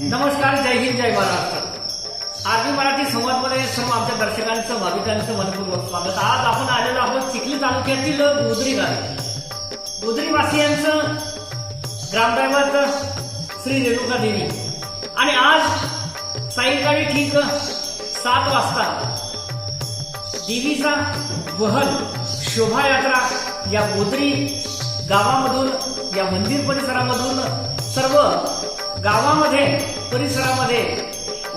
नमस्कार जय हिंद जय महाराष्ट्र. आरबी मराठी संवादमध्ये सर्व आमच्या दर्शकांचं भाविकांचं मनपूर्वक स्वागत. आज आपण आलेलो आहोत चिखली तालुक्यातील गोदरी गाव. गोदरी वासियांचं ग्रामदैवत श्री रेणुका देवी. आणि आज सायंकाळी ठीक सात वाजता देवीचा वहन शोभायात्रा या गोदरी गावामधून या मंदिर परिसरामधून सर्व गावामध्ये परिसरामध्ये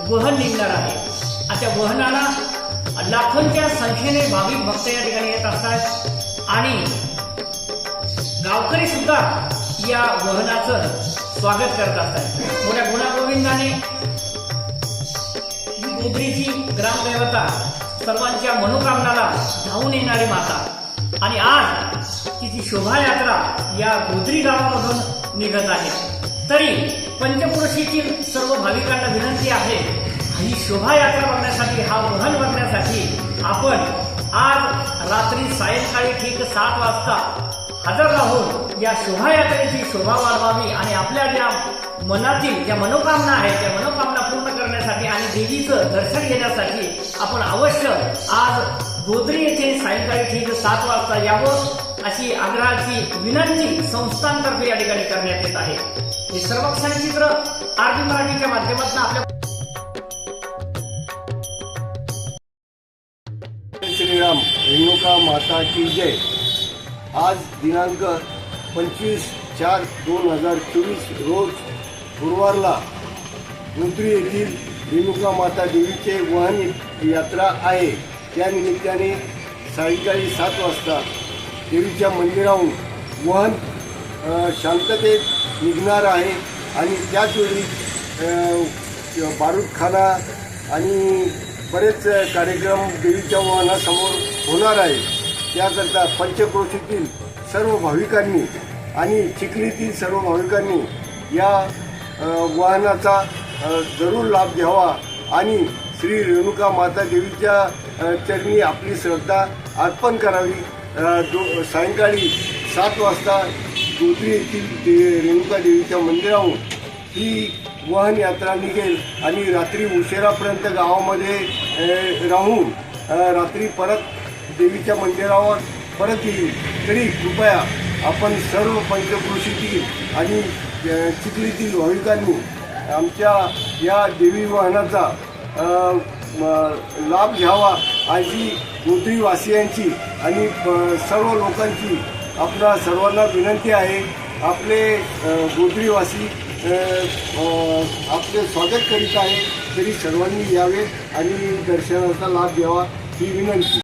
वहन निघणार आहे. आता वहनाला लाखोंच्या संख्येने भाविक भक्त या ठिकाणी येत असतात. आणि गावकरी सुद्धा या वहनाचं स्वागत करत असतात. मोठ्या गुणागोविंदाने गोबरीची ग्रामदैवता सर्वांच्या मनोकामनाला धावून येणारी माता. आणि आज तिची शोभायात्रा या गोदरी गावामधून निघत आहे. तरी पंचपुरुषीची सर्व भाविकांना विनंती आहे ही शोभायात्रा बघण्यासाठी हा वहन बघण्यासाठी आपण आज रात्री सायंकाळी ठीक सात वाजता हजर राहून या शोभायात्रेची शोभा वाढवावी आणि आपल्या ज्या मनातील ज्या मनोकामना आहेत त्या मनोकामना पूर्ण करण्यासाठी आणि देवीचं दर्शन घेण्यासाठी आपण अवश्य आज गोदरी येथे सायंकाळी ठीक सात वाजता यावं. अशी आग्रहाची विनंती संस्थांतर्फे या ठिकाणी करण्यात येत आहे. हे सर्व क्षणचित्र आरबी मराठीच्या माध्यमातून आपल्या श्रीराम रेणुका माता की जय. आज दिनांक पंचवीस चार दोन हजार चोवीस रोज गुरुवारला गोत्री येथील रेणुका माता देवीचे वाहन यात्रा आहे. त्या निमित्ताने सायंकाळी सात वाजता देवीच्या मंदिराहून वाहन शांततेत निघणार आहे. आणि त्याचवेळी बारूदखाना आणि बरेच कार्यक्रम देवीच्या वाहनासमोर होणार आहे त्याकरता पंचक्रोशीतील सर्व भाविकांनी आणि चिखलीतील सर्व भाविकांनी या वाहनाचा जरूर लाभ घ्यावा. आणि श्री रेणुका माता देवीच्या चरणी आपली श्रद्धा अर्पण करावी. दो सायंकाळी सात वाजता गोत्री येथील दे रेणुका देवीच्या मंदिराहून ही वाहन यात्रा निघेल आणि रात्री उशिरापर्यंत गावामध्ये राहून रात्री परत देवीच्या मंदिरावर परत येईल. तरी कृपया आपण सर्व पंचक्रोशीतील आणि चिखलीतील भाविकांनी आमच्या या देवी वाहनाचा लाभ घ्यावा. अशी गोत्रीवासियांची आणि सर्व लोकांची आपल्या सर्वांना विनंती आहे. आपले गोत्रीवासी आपले स्वागत करीत आहे. तरी सर्वांनी यावे आणि दर्शनाचा लाभ घ्यावा ही विनंती.